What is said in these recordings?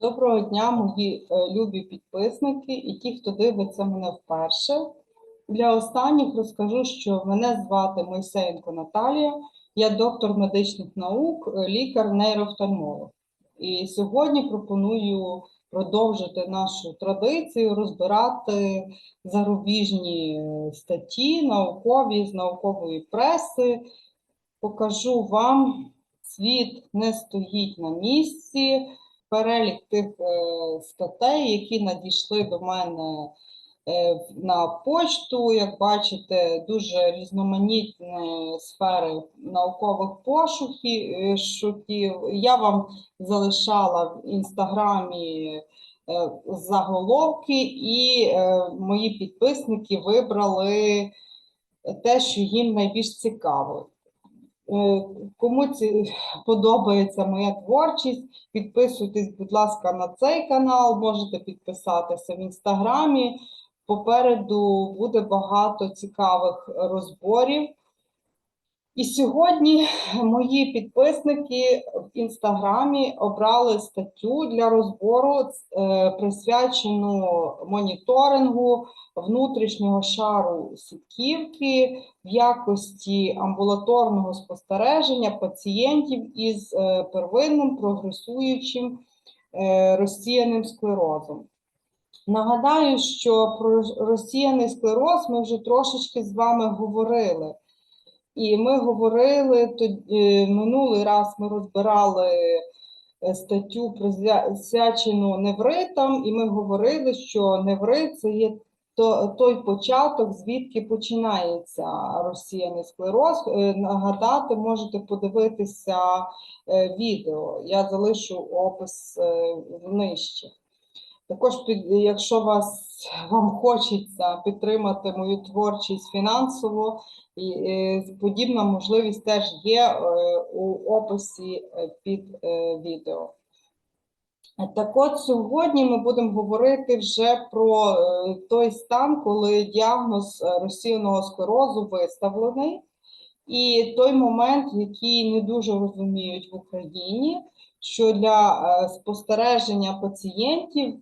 Доброго дня, мої е, любі підписники і ті, хто дивиться мене вперше. Для останніх розкажу, що мене звати Мойсеєнко Наталія, я доктор медичних наук, е, лікар-нейроофтальмолог. І сьогодні пропоную продовжити нашу традицію розбирати зарубіжні е, статті, наукові з наукової преси. Покажу вам світ не стоїть на місці перелік тих е, статей, які надійшли до мене е, на почту. Як бачите, дуже різноманітні сфери наукових пошуків. е. Я вам залишала в інстаграмі заголовки, і мої підписники вибрали те, що їм найбільш цікаво. Е, Кому ці подобається моя творчість, підписуйтесь, будь ласка, на цей канал, можете підписатися в інстаграмі. Попереду буде багато цікавих розборів. І сьогодні мої підписники в інстаграмі обрали статтю для розбору, е, присвячену моніторингу внутрішнього шару сітківки в якості амбулаторного спостереження пацієнтів із е, первинним прогресуючим е, розсіяним склерозом. Нагадаю, що про розсіяний склероз ми вже трошечки з вами говорили. І ми говорили тоді, минулий раз ми розбирали е, статтю присвячену невритам, і ми говорили, що неврит це є то- той початок, звідки починається розсіяний склероз. Е, Нагадати, можете подивитися е, відео. Я залишу опис е, нижче. Також, якщо вас, вам хочеться підтримати мою творчість фінансово, і, е, подібна можливість теж є е, у описі е, під відео. Так от сьогодні ми будемо говорити вже про той стан, коли діагноз розсіяного склерозу виставлений, і той момент, який не дуже розуміють в Україні, що для спостереження пацієнтів,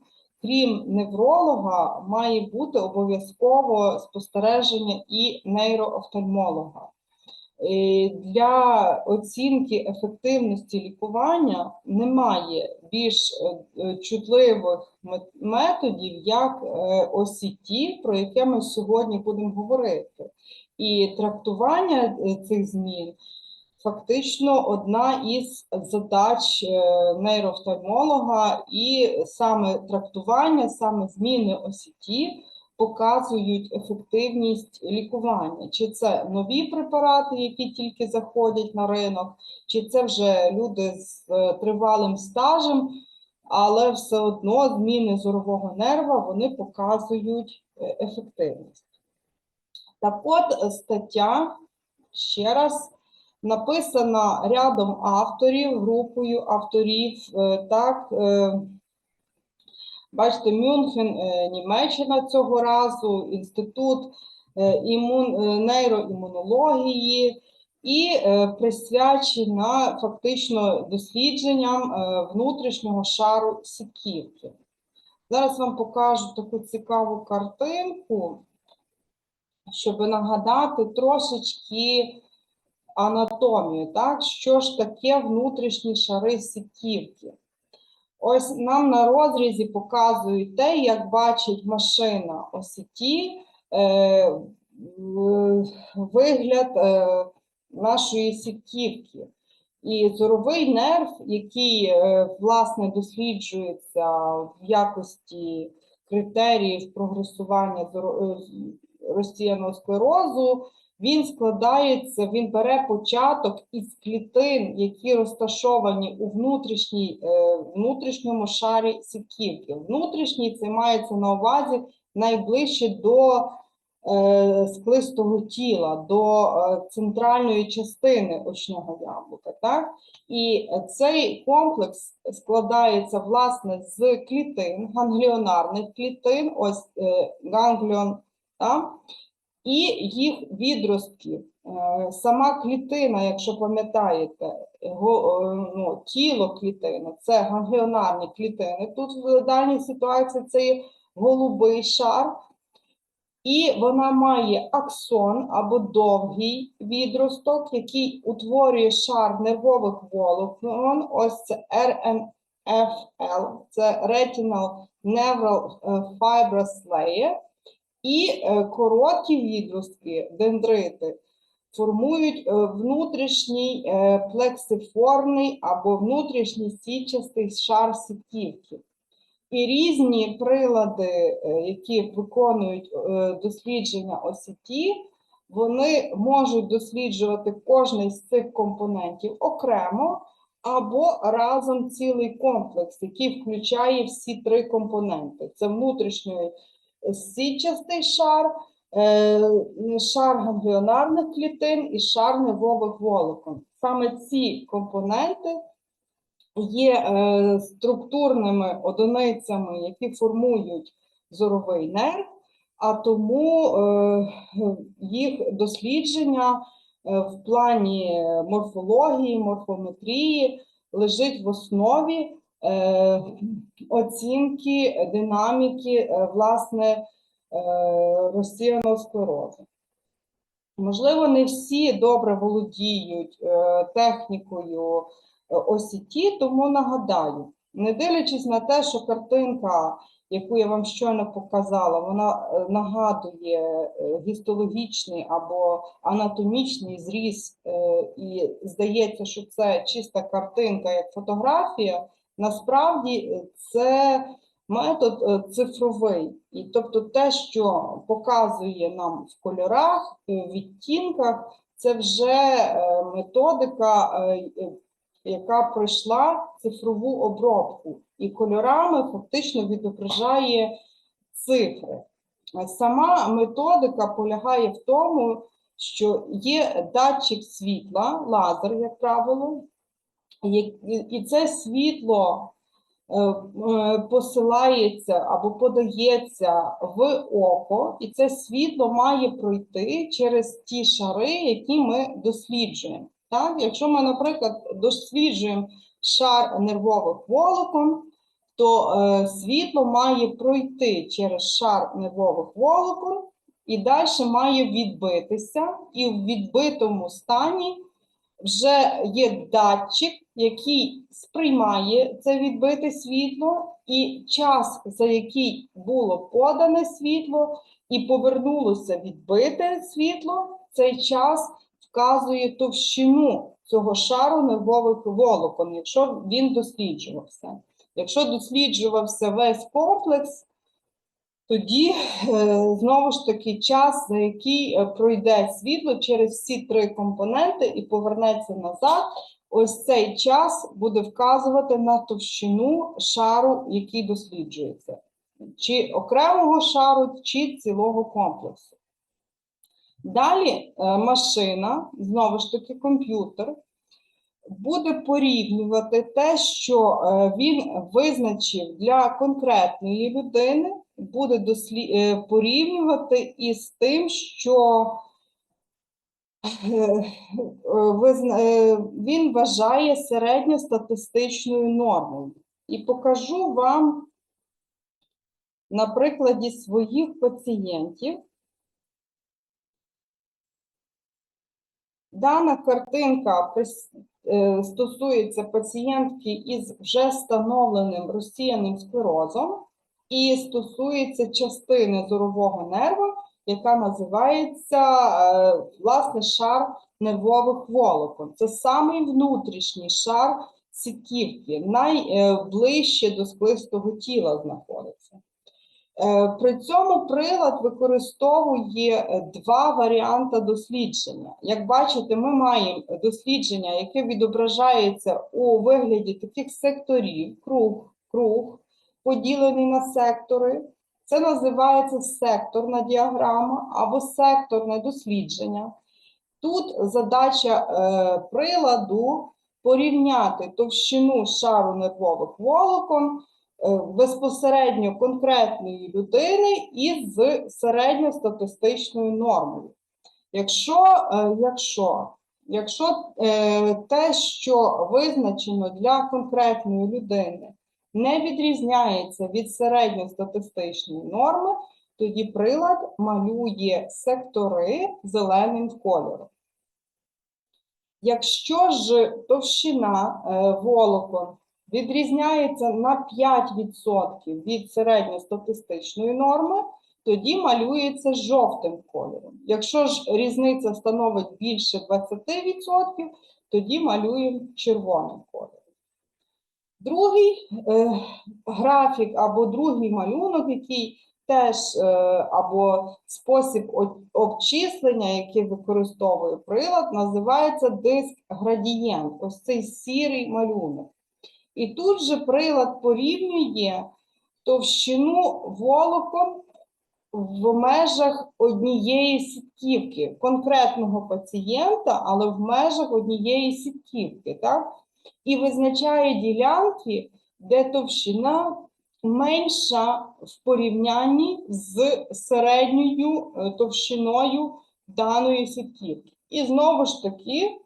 крім невролога, має бути обов'язково спостереження і нейроофтальмолога. Е, Для оцінки ефективності лікування немає більш е, чутливих методів, як е, OCT, про яке ми сьогодні будемо говорити. І трактування цих змін фактично одна із задач е, нейроофтальмолога, і саме трактування, саме зміни OCT показують ефективність лікування. Чи це нові препарати, які тільки заходять на ринок, чи це вже люди з е, тривалим стажем, але все одно зміни зорового нерва вони показують е, ефективність. Так от стаття ще раз написана рядом авторів, групою авторів. е, Так, е, бачите, Мюнхен, е, Німеччина цього разу, Інститут імун, нейроімунології і присвячена фактично дослідженням внутрішнього шару сітківки. Зараз вам покажу таку цікаву картинку, щоб нагадати трошечки анатомію, так? Що ж таке внутрішні шари сітківки? Ось нам на розрізі показують те, як бачить машина осіті, е, вигляд е, нашої сітківки. І зоровий нерв, який е, власне досліджується в якості критеріїв прогресування зоро- е, розсіяного склерозу, він складається, він бере початок із клітин, які розташовані у внутрішній, е, внутрішньому шарі сітківки. Внутрішній це мається на увазі найближче до е, склистого тіла, до е, центральної частини очного яблука. Так? І цей комплекс складається власне з клітин, гангліонарних клітин, ось гангліон. Так? І їх відростків. Е, Сама клітина, якщо пам'ятаєте, е, ну, тіло клітини це гангліонарні клітини. Тут в даній ситуації це є голубий шар, і вона має аксон або довгий відросток, який утворює шар нервових волокон. Ось це RNFL, це Retinal Neural е, Fibrous Layer. І е, короткі відростки, дендрити, формують е, внутрішній е, плексиформний або внутрішній січастий шар сітківки. І різні прилади, які виконують дослідження осіті, вони можуть досліджувати кожний з цих компонентів окремо або разом цілий комплекс, який включає всі три компоненти: це внутрішньої сітчастий шар, е, шар гангліонарних клітин і шар нервових волокон. Саме ці компоненти є е, структурними одиницями, які формують зоровий нерв, а тому е, їх дослідження в плані морфології, морфометрії лежить в основі оцінки динаміки е, власне е, розсіяного склерозу. Можливо, не всі добре володіють е, технікою е, осіті, тому нагадаю, не дивлячись на те, що картинка, яку я вам щойно показала, вона е, нагадує е, гістологічний або анатомічний зріз, е, і здається, що це чиста картинка як фотографія, насправді е, це метод е, цифровий. І тобто те, що показує нам в кольорах, е, відтінках, це вже е, методика, яка пройшла цифрову обробку, і кольорами фактично відображає цифри. Сама методика полягає в тому, що є датчик світла, лазер, як правило, і це світло е, е, посилається або подається в око, і це світло має пройти через ті шари, які ми досліджуємо. Так? Якщо ми, наприклад, досліджуємо шар нервових волокон, то е, світло має пройти через шар нервових волокон і далі має відбитися, і в відбитому стані вже є датчик, який сприймає це відбите світло, і час, за який було подане світло, і повернулося відбите світло, цей час вказує товщину цього шару нервових волокон, якщо він досліджувався. Якщо досліджувався весь комплекс, тоді е, знову ж таки час, за який е, пройде світло через всі три компоненти і повернеться назад, ось цей час буде вказувати на товщину шару, який досліджується, чи окремого шару, чи цілого комплексу. Далі е, машина, знову ж таки комп'ютер, буде порівнювати те, що е, він визначив для конкретної людини, буде дослі... е, порівнювати із тим, що він вважає середньостатистичною нормою. І покажу вам на прикладі своїх пацієнтів. Дана картинка е, стосується пацієнтки із вже встановленим розсіяним склерозом і стосується частини зорового нерва, яка називається е, власне шар нервових волокон. Це самий внутрішній шар сітківки, найближче до склистого тіла знаходиться. Е, При цьому прилад використовує е, два варіанти дослідження. Як бачите, ми маємо дослідження, яке відображається у вигляді таких секторів, круг, круг, поділений на сектори. Це називається секторна діаграма або секторне дослідження. Тут задача е, приладу порівняти товщину шару нервових волокон е, безпосередньо конкретної людини із середньостатистичною нормою. Якщо, е, якщо, якщо е, те, що визначено для конкретної людини, не відрізняється від середньостатистичної норми, тоді прилад малює сектори зеленим кольором. Якщо ж товщина е, волокон відрізняється на 5% від середньостатистичної норми, тоді малюється жовтим кольором. Якщо ж різниця становить більше 20%, тоді малюємо червоним кольором. Другий е, графік або другий малюнок, який теж е, або спосіб обчислення, який використовує прилад, називається диск градієнт. Ось цей сірий малюнок. І тут же прилад порівнює товщину волокон в межах однієї сітківки конкретного пацієнта, але в межах однієї сітківки, так? І визначає ділянки, де товщина менша в порівнянні з середньою е, товщиною даної сітківки. І знову ж таки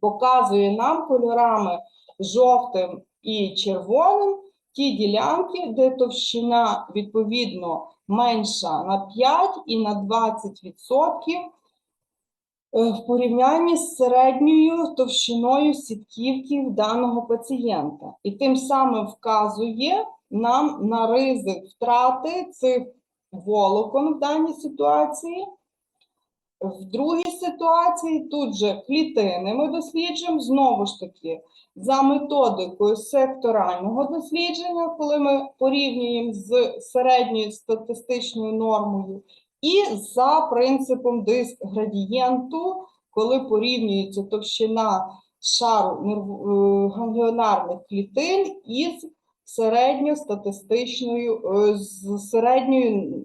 показує нам кольорами жовтим і червоним ті ділянки, де товщина відповідно менша на 5 і на 20% е, в порівнянні з середньою товщиною сітківки даного пацієнта. І тим самим вказує нам на ризик втрати цих волокон в даній ситуації. В другій ситуації тут же клітини ми досліджуємо знову ж таки за методикою секторального дослідження, коли ми порівнюємо з середньою статистичною нормою, і за принципом диск градієнту, коли порівнюється товщина шару е, гангліонарних клітин із середньостатистичною, е, з середньою е,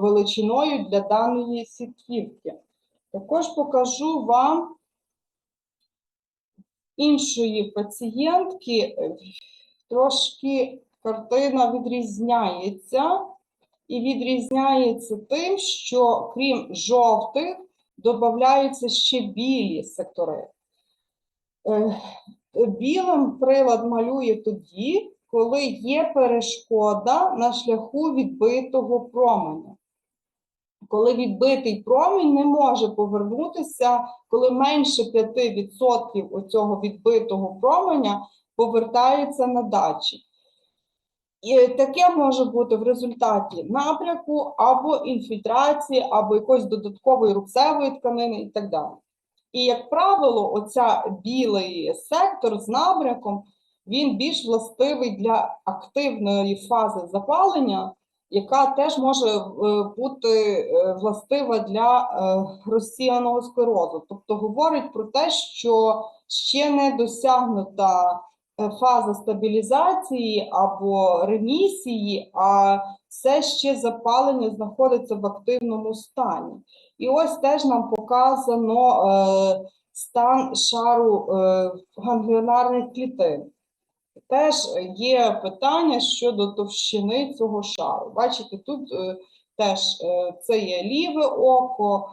величиною для даної сітківки. Також покажу вам іншої пацієнтки. Трошки картина відрізняється. І відрізняється тим, що крім жовтих, додаються ще білі сектори. Е, Білим прилад малює тоді, коли є перешкода на шляху відбитого променя. Коли відбитий промінь не може повернутися, коли менше 5% оцього відбитого променя повертається на датчик. І таке може бути в результаті напряку або інфільтрації, або якоїсь додаткової рубцевої тканини і так далі. І, як правило, оця білий сектор з набряком, він більш властивий для активної фази запалення, яка теж може е, бути е, властива для е, розсіяного склерозу. Тобто говорить про те, що ще не досягнута фаза стабілізації або ремісії, а все ще запалення знаходиться в активному стані. І ось теж нам показано е, стан шару е, гангліонарних клітин. Теж є питання щодо товщини цього шару. Бачите, тут е, теж е, це є ліве око,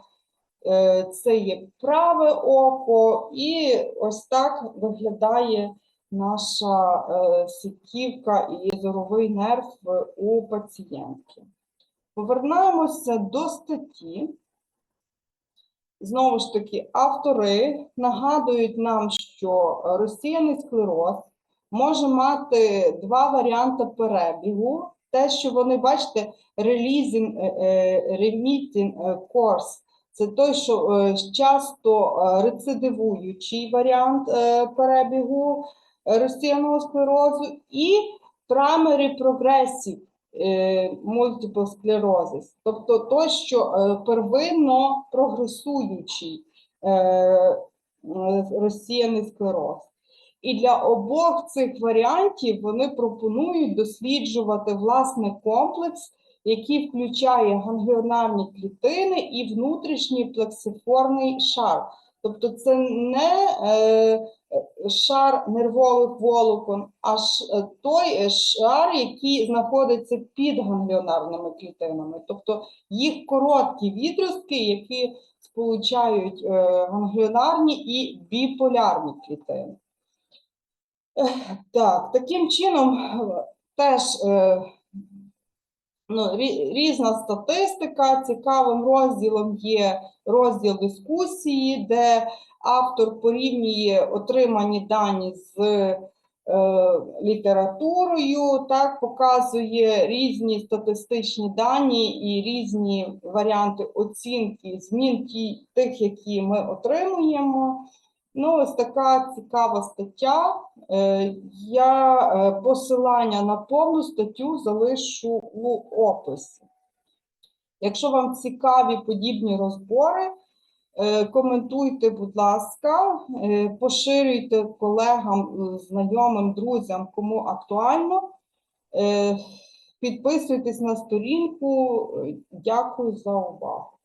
е, це є праве око, і ось так виглядає наша е, сітківка і зоровий нерв у пацієнтки. Повернемося до статті. Знову ж таки, автори нагадують нам, що розсіяний склероз може мати два варіанти перебігу. Те, що вони, бачите, releasing, remitting course, це той, що е, часто е, рецидивуючий варіант перебігу розсіяного склерозу, і primary progressive multiple sclerosis, тобто той, що е, первинно прогресуючий е, е, розсіяний склероз. І для обох цих варіантів вони пропонують досліджувати власне комплекс, який включає гангліонарні клітини і внутрішній плексифорний шар. Тобто це не е, шар нервових волокон, а е, той е, шар, який знаходиться під гангліонарними клітинами. Тобто їх короткі відростки, які сполучають гангліонарні і біполярні клітини. Так, таким чином теж ну, різна статистика. Цікавим розділом є розділ дискусії, де автор порівнює отримані дані з е, літературою, так, показує різні статистичні дані і різні варіанти оцінки змін тих, які ми отримуємо. Ну, ось така цікава стаття. Е, Я е, посилання на повну статтю залишу у описі. Якщо вам цікаві подібні розбори, е, коментуйте, будь ласка, поширюйте колегам, знайомим, друзям, кому актуально. Підписуйтесь на сторінку. Дякую за увагу.